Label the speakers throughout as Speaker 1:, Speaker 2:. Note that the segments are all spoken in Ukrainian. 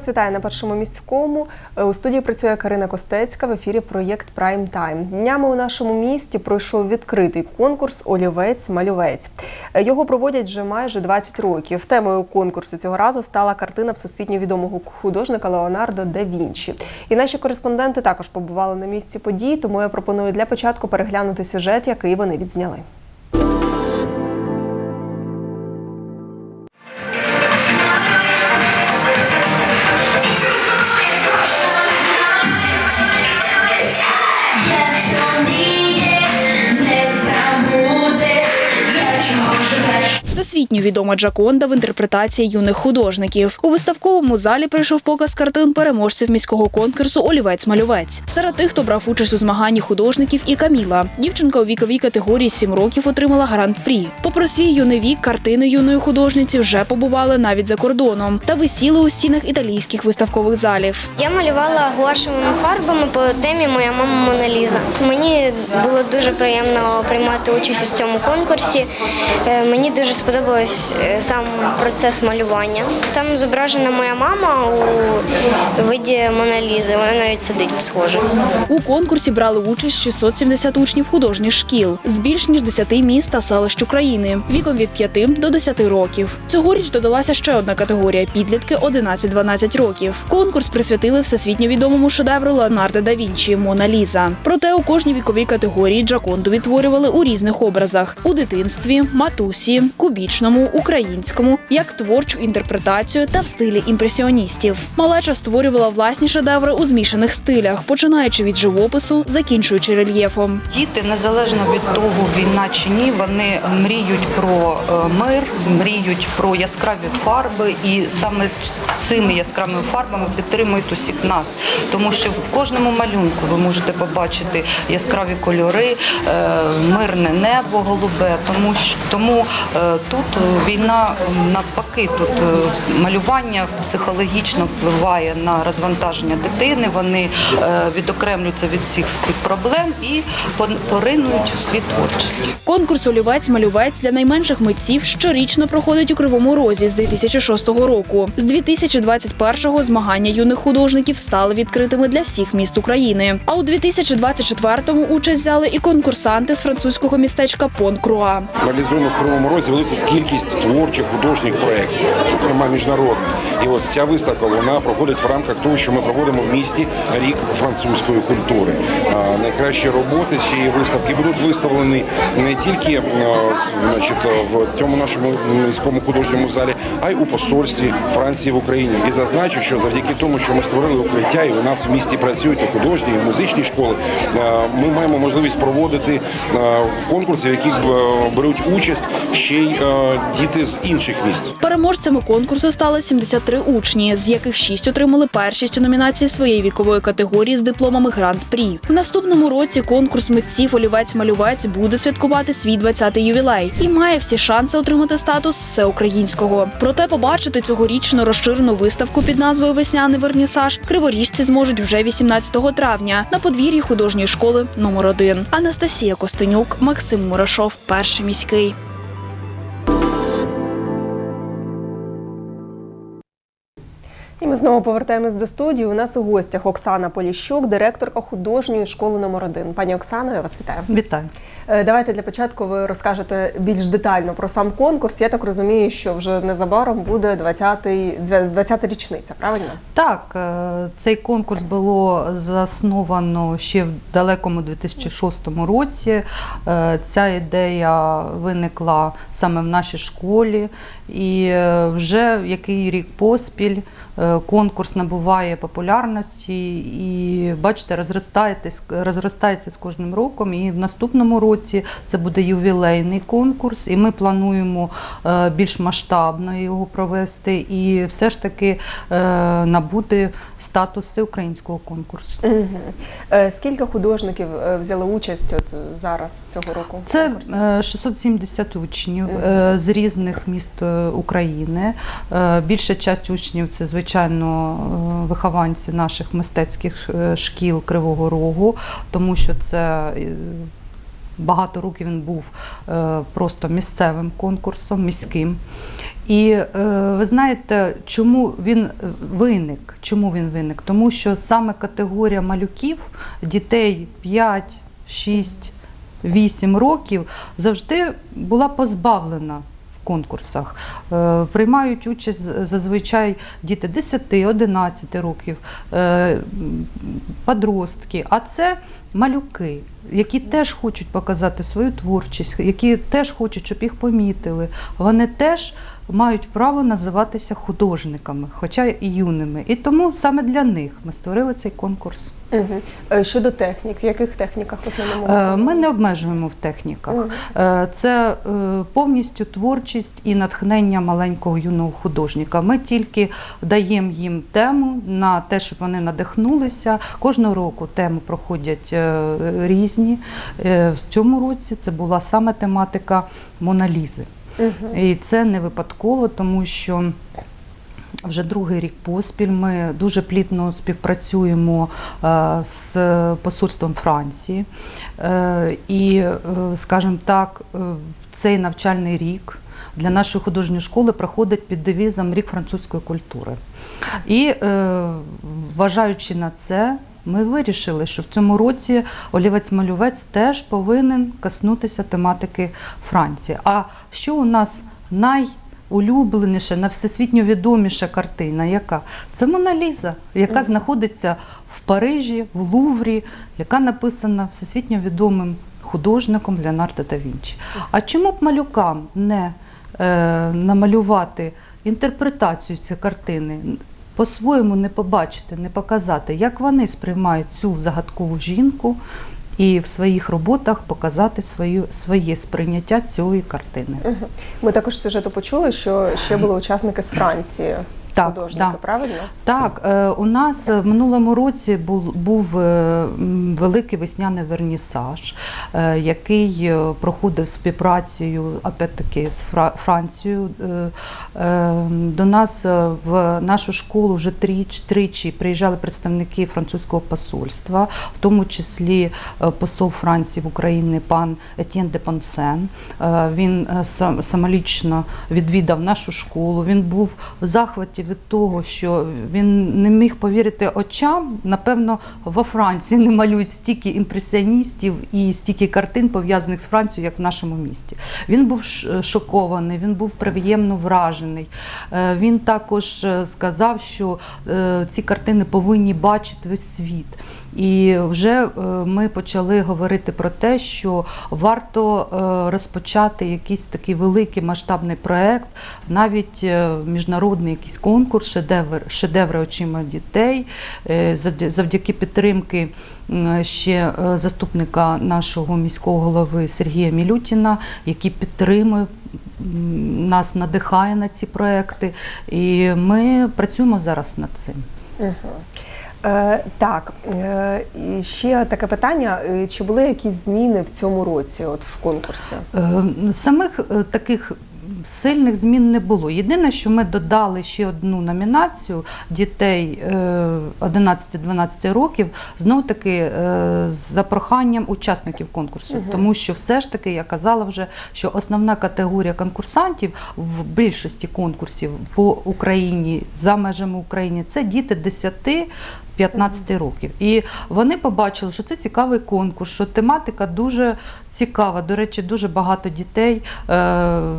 Speaker 1: Вас вітаю на першому міському. Е, У студії працює Карина Костецька в ефірі проєкт Прайм Тайм. Днями у нашому місті пройшов відкритий конкурс Олівець-малювець. Е, Його проводять вже майже 20 років. Темою конкурсу цього разу стала картина всесвітньо відомого художника Леонардо да Вінчі. І наші кореспонденти також побували на місці подій, тому я пропоную для початку переглянути сюжет, який вони відзняли.
Speaker 2: Всесвітньо відома Джаконда в інтерпретації юних художників. У виставковому залі прийшов показ картин переможців міського конкурсу Олівець-малювець. Серед тих, хто брав участь у змаганні художників, і Каміла. Дівчинка у віковій категорії 7 років отримала гран-прі. Попри свій юний вік, картини юної художниці вже побували навіть за кордоном та висіли у стінах італійських виставкових залів.
Speaker 3: Я малювала гуашевими фарбами по темі Моя мама Мона Ліза. Мені було дуже приємно приймати участь у цьому конкурсі. Е, Мені дуже сподобався сам процес малювання. Там зображена моя мама у виді Мона Лізи. Вона навіть сидить схоже.
Speaker 2: У конкурсі брали участь 670 учнів художніх шкіл з більш ніж 10 міст та селищ України віком від 5 до 10 років. Цьогоріч додалася ще одна категорія підлітки 11-12 років. Конкурс присвятили всесвітньо відомому шедевру Леонардо да Вінчі Мона Ліза. Проте у кожній віковій категорії Джаконду відтворювали у різних образах у дитинстві, матусі, кубічному, українському, як творчу інтерпретацію та в стилі імпресіоністів. Малеча створювала власні шедеври у змішаних стилях, починаючи від живопису, закінчуючи рельєфом.
Speaker 4: Діти, незалежно від того, війна чи ні, вони мріють про е, мир, мріють про яскраві фарби, і саме цими яскравими фарбами підтримують усіх нас. Тому що в кожному малюнку ви можете побачити яскраві кольори, е, мирне небо голубе. Тому що тому е, тут е, війна навпаки, тут е, малювання психологічно впливає на розвантаження дитини. Вони е, відокремлюються від всіх всіх проблем і поринують в світ творчості.
Speaker 2: Конкурс Олівець-малювець для найменших митців щорічно проходить у Кривому Розі з 2006 року. З 2021-го змагання юних художників стали відкритими для всіх міст України. А у 2024-му участь взяли і конкурсанти з французького містечка Пон-Круа.
Speaker 5: реалізуємо в Кривому Розі велику кількість творчих художніх проєктів, зокрема міжнародних. І от ця виставка вона проходить в рамках того, що ми проводимо в місті рік французької культури. Найкращі роботи цієї виставки будуть виставлені не тільки значить, в цьому нашому міському художньому залі, а й у посольстві Франції в Україні. І зазначу, що завдяки тому, що ми створили укриття, і у нас в місті працюють художні, і музичні школи. Ми маємо можливість проводити конкурси, в яких беруть участь ще й діти з інших місць.
Speaker 2: Переможцями конкурсу стали 73 учні, з яких 6 отримали першість у номінації своєї вікової категорії з дипломами Гранд-прі. У наступному році конкурс митців Олівець-малювець буде святкувати свій 20-й ювілей і має всі шанси отримати статус всеукраїнського. Проте побачити цьогорічну розширену виставку під назвою Весняний вернісаж криворіжці зможуть вже 18 травня на подвір'ї художньої школи номер 1 Анастасія Костенюк, Максим Мурашов, перший міський.
Speaker 1: І ми знову повертаємось до студії. У нас у гостях Оксана Поліщук, директорка художньої школи номер 1 Пані Оксано, я вас вітаю.
Speaker 4: Вітаю.
Speaker 1: Е, Давайте для початку ви розкажете більш детально про сам конкурс. Я так розумію, що вже незабаром буде 20-й 20-та річниця, правильно?
Speaker 4: Так, е, цей конкурс було засновано ще в далекому 2006 році. Е, Ця ідея виникла саме в нашій школі, і вже який рік поспіль конкурс набуває популярності і бачите, розростається, розростається з кожним роком. І в наступному році це буде ювілейний конкурс, і ми плануємо е, більш масштабно його провести і все ж таки е, набути статус всеукраїнського конкурсу.
Speaker 1: Угу. Скільки художників е, взяли участь от зараз цього року?
Speaker 4: Це е, 670 учнів е, з різних міст е, України. Е, Більша часть учнів це, звичайно, е, вихованці наших мистецьких е, шкіл Кривого Рогу, тому що це е, багато років він був просто місцевим конкурсом, міським. І ви знаєте, чому він виник? Чому він виник? Тому що саме категорія малюків, дітей 5, 6, 8 років завжди була позбавлена конкурсах. Е, Приймають участь зазвичай діти 10-11 років, е, подростки, а це малюки, які теж хочуть показати свою творчість, які теж хочуть, щоб їх помітили. Вони теж мають право називатися художниками, хоча і юними. І тому саме для них ми створили цей конкурс.
Speaker 1: Угу. Щодо технік, в яких техніках в основному?
Speaker 4: Е, Ми не обмежуємо в техніках. Е, Це повністю творчість і натхнення маленького юного художника. Ми тільки даємо їм тему на те, щоб вони надихнулися. Кожного року теми проходять е, різні. Е, В цьому році це була саме тематика Моналізи.
Speaker 1: Мгм.
Speaker 4: І це не випадково, тому що вже другий рік поспіль ми дуже плідно співпрацюємо е, з посольством Франції. Е, І, скажімо так, цей навчальний рік для нашої художньої школи проходить під девізом Рік французької культури. І вважаючи на це, ми вирішили, що в цьому році олівець-малювець теж повинен коснутися тематики Франції. А що у нас найулюбленіша, на всесвітньо відоміша картина, яка? Це Мона Ліза, яка знаходиться в Парижі, в Луврі, яка написана всесвітньо відомим художником Леонардо да Вінчі. А чому б малюкам не е, намалювати інтерпретацію цієї картини? По-своєму не побачити, не показати, як вони сприймають цю загадкову жінку, і в своїх роботах показати свою, своє сприйняття цієї картини.
Speaker 1: Ми також сюжету почули, що ще були учасники з Франції.
Speaker 4: Так,
Speaker 1: художники,
Speaker 4: да.
Speaker 1: правильно?
Speaker 4: Так, е, у нас в минулому році був, був е, великий весняний вернісаж, е, який е, проходив співпрацею опять-таки з Францією. Е, е, До нас е, в нашу школу вже тричі, тричі приїжджали представники французького посольства, в тому числі е, посол Франції в Україні пан Етьєн де Понсен. Е, Він е, самолічно відвідав нашу школу. Він був в захваті від того, що він не міг повірити очам. Напевно, во Франції не малюють стільки імпресіоністів і стільки картин пов'язаних з Францією, як в нашому місті. Він був шокований, він був приємно вражений. Е, Він також е, сказав, що е, ці картини повинні бачити весь світ. І вже е, ми почали говорити про те, що варто е, розпочати якийсь такий великий масштабний проект, навіть е, міжнародний якийсь конкурс, шедевр, шедеври очима дітей, е, завдяки підтримки ще е, заступника нашого міського голови Сергія Мілютіна, який підтримує. Нас надихає на ці проекти, і ми працюємо зараз над цим.
Speaker 1: Угу. Е, так, е, ще таке питання: Е, чи були якісь зміни в цьому році, от в конкурсі?
Speaker 4: Е, Самих таких сильних змін не було. Єдине, що ми додали ще одну номінацію дітей е, 11-12 років, знов таки е, за проханням учасників конкурсу. Тому що все ж таки я казала вже, що основна категорія конкурсантів в більшості конкурсів по Україні за межами України це діти 10 15 років. І вони побачили, що це цікавий конкурс, що тематика дуже цікава. До речі, дуже багато дітей е,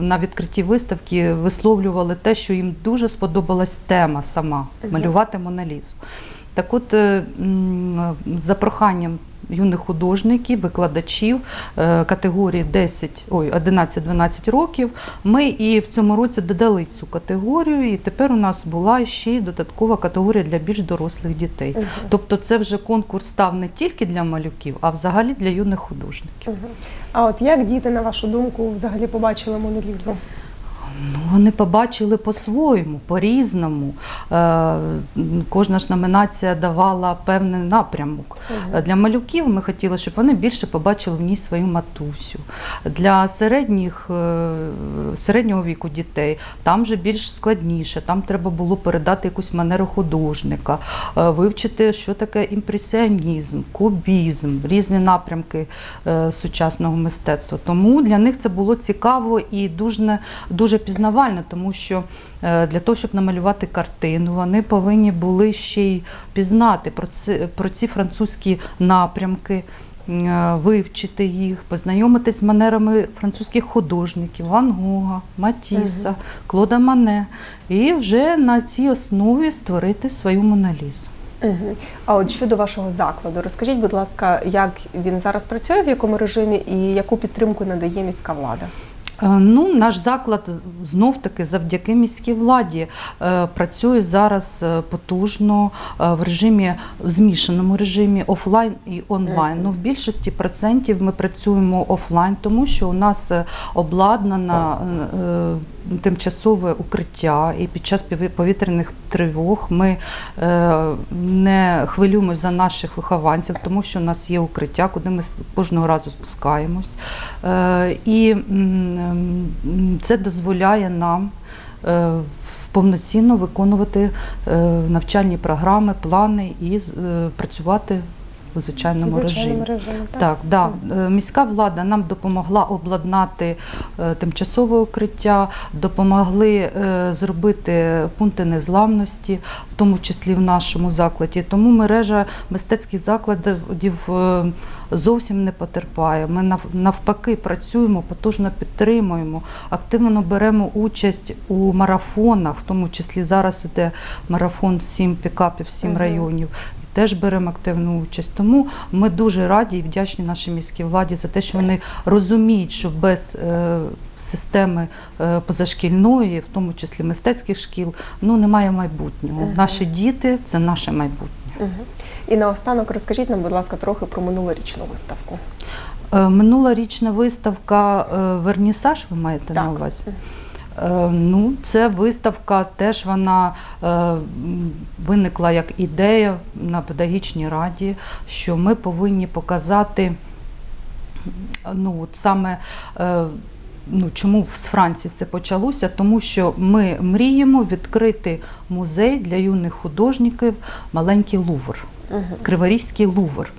Speaker 4: на відкритті виставки висловлювали те, що їм дуже сподобалась тема сама малювати Моналізу. Так от, е, за проханням юних художників, викладачів е, категорії 10, ой, 11-12 років, ми і в цьому році додали цю категорію, і тепер у нас була ще й додаткова категорія для більш дорослих дітей. Тобто це вже конкурс став не тільки для малюків, а взагалі для юних художників.
Speaker 1: А от як діти, на вашу думку, взагалі побачили Монолізу?
Speaker 4: Ну, вони побачили по-своєму, по-різному. Е, кожна ж номінація давала певний напрямок. Для малюків ми хотіли, щоб вони більше побачили в ній свою матусю. Для середніх, е, середнього віку дітей там вже більш складніше. Там треба було передати якусь манеру художника, е, вивчити, що таке імпресіонізм, кубізм, різні напрямки е, сучасного мистецтва. Тому для них це було цікаво і дуже, дуже пізнавально. Пізнавальна, тому що е, для того, щоб намалювати картину, вони повинні були ще й пізнати про ці, про ці французькі напрямки. е, Вивчити їх, познайомитись з манерами французьких художників Ван Гога, Матіса, Клода Мане, і вже на цій основі створити свою Моналізу.
Speaker 1: Угу. А от щодо вашого закладу, розкажіть, будь ласка, як він зараз працює, в якому режимі і яку підтримку надає міська влада?
Speaker 4: Е, Ну, наш заклад знов таки завдяки міській владі е, працює зараз е, потужно в режимі в змішаному режимі офлайн і онлайн. Ну, в більшості процентів ми працюємо офлайн, тому що у нас обладнана тимчасове укриття, і під час повітряних тривог ми не хвилюємось за наших вихованців, тому що у нас є укриття, куди ми кожного разу спускаємось. І це дозволяє нам е, повноцінно виконувати е, навчальні програми, плани і е, працювати у звичайному,
Speaker 1: звичайному
Speaker 4: режимі.
Speaker 1: режимі, так?
Speaker 4: Так, да. Е, міська влада нам допомогла обладнати е, тимчасове укриття, допомогли е, зробити пункти незламності, в тому числі в нашому закладі. Тому мережа мистецьких закладів зовсім не потерпає. Ми навпаки працюємо, потужно підтримуємо, активно беремо участь у марафонах, в тому числі зараз іде марафон сім пікапів, сім районів теж беремо активну участь. Тому ми дуже раді і вдячні нашій міській владі за те, що вони розуміють, що без е, системи е, позашкільної, в тому числі мистецьких шкіл, ну немає майбутнього. Наші діти це наше майбутнє.
Speaker 1: Угу. І наостанок розкажіть нам, будь ласка, трохи про минулорічну виставку.
Speaker 4: Е, Минулорічна виставка Вернісаж, ви маєте на
Speaker 1: Так.
Speaker 4: увазі? Е, Ну, це виставка, теж вона е, виникла як ідея на педагогічній раді, що ми повинні показати ну, от саме. е, Ну, чому з Франції все почалося? Тому що ми мріємо відкрити музей для юних художників маленький Лувр. Криворізький Лувр.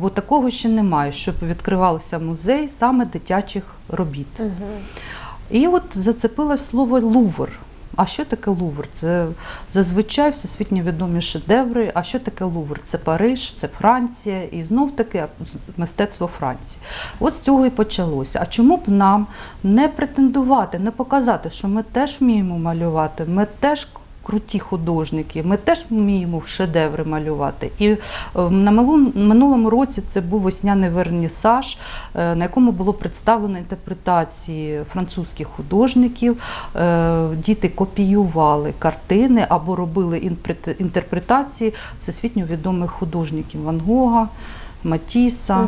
Speaker 4: Бо такого ще немає, щоб відкривався музей саме дитячих робіт. І от зацепилось слово Лувр. А що таке Лувр? Це зазвичай всесвітньо відомі шедеври. А що таке Лувр? Це Париж, це Франція і знов таки мистецтво Франції. От з цього і почалося. А чому б нам не претендувати, не показати, що ми теж вміємо малювати, ми теж круті художники, ми теж вміємо в шедеври малювати. І е, на минулому- році це був весняний вернісаж, е, на якому було представлено інтерпретації французьких художників. Е, Діти копіювали картини або робили інтерпретації всесвітньо відомих художників Ван Гога, Матіса,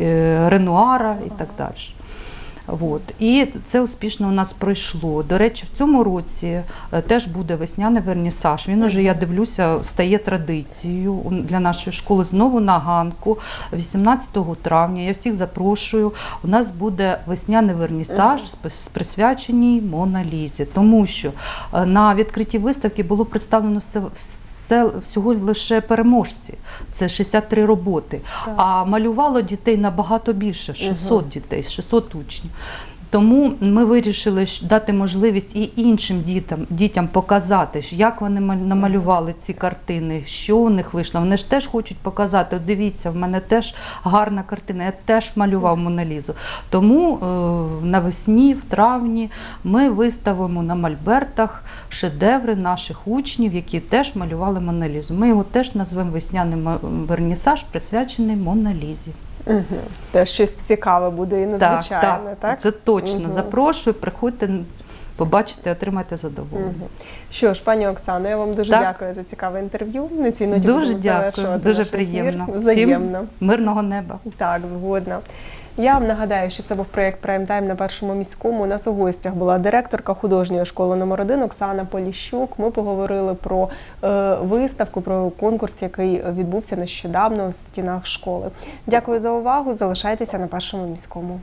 Speaker 4: е, Ренуара і так далі. От. І це успішно у нас пройшло. До речі, в цьому році е, теж буде весняний вернісаж. Він уже, я дивлюся, стає традицією для нашої школи знову на ганку 18 травня. Я всіх запрошую. У нас буде весняний вернісаж, присвячений Мона Лізі, тому що е, на відкритті виставки було представлено все. Це всього лише переможці, це 63 роботи. А малювало дітей набагато більше 600 дітей, 600 учнів. Тому ми вирішили дати можливість і іншим дітям, дітям показати, як вони ма- намалювали ці картини, що у них вийшло. Вони ж теж хочуть показати. Дивіться, в мене теж гарна картина, я теж малював Моналізу. Тому е, навесні, в травні, ми виставимо на мольбертах шедеври наших учнів, які теж малювали Моналізу. Ми його теж назвемо весняний ма- вернісаж, присвячений Моналізі.
Speaker 1: Угу. Те щось цікаве буде і незвичайне, так?
Speaker 4: Це точно.
Speaker 1: Угу.
Speaker 4: Запрошую, приходьте, побачите, отримайте задоволення.
Speaker 1: Угу. Що ж, пані Оксано, я вам дуже
Speaker 4: Так.
Speaker 1: дякую за цікаве інтерв'ю. На цій ноті
Speaker 4: Дуже дякую, дуже приємно.
Speaker 1: Взаємно.
Speaker 4: Всім мирного неба.
Speaker 1: Так, згодна. Я вам нагадаю, що це був проєкт Прайм Тайм на першому міському. У нас у гостях була директорка художньої школи номер 1 Оксана Поліщук. Ми поговорили про е, виставку, про конкурс, який відбувся нещодавно в стінах школи. Дякую за увагу. Залишайтеся на першому міському.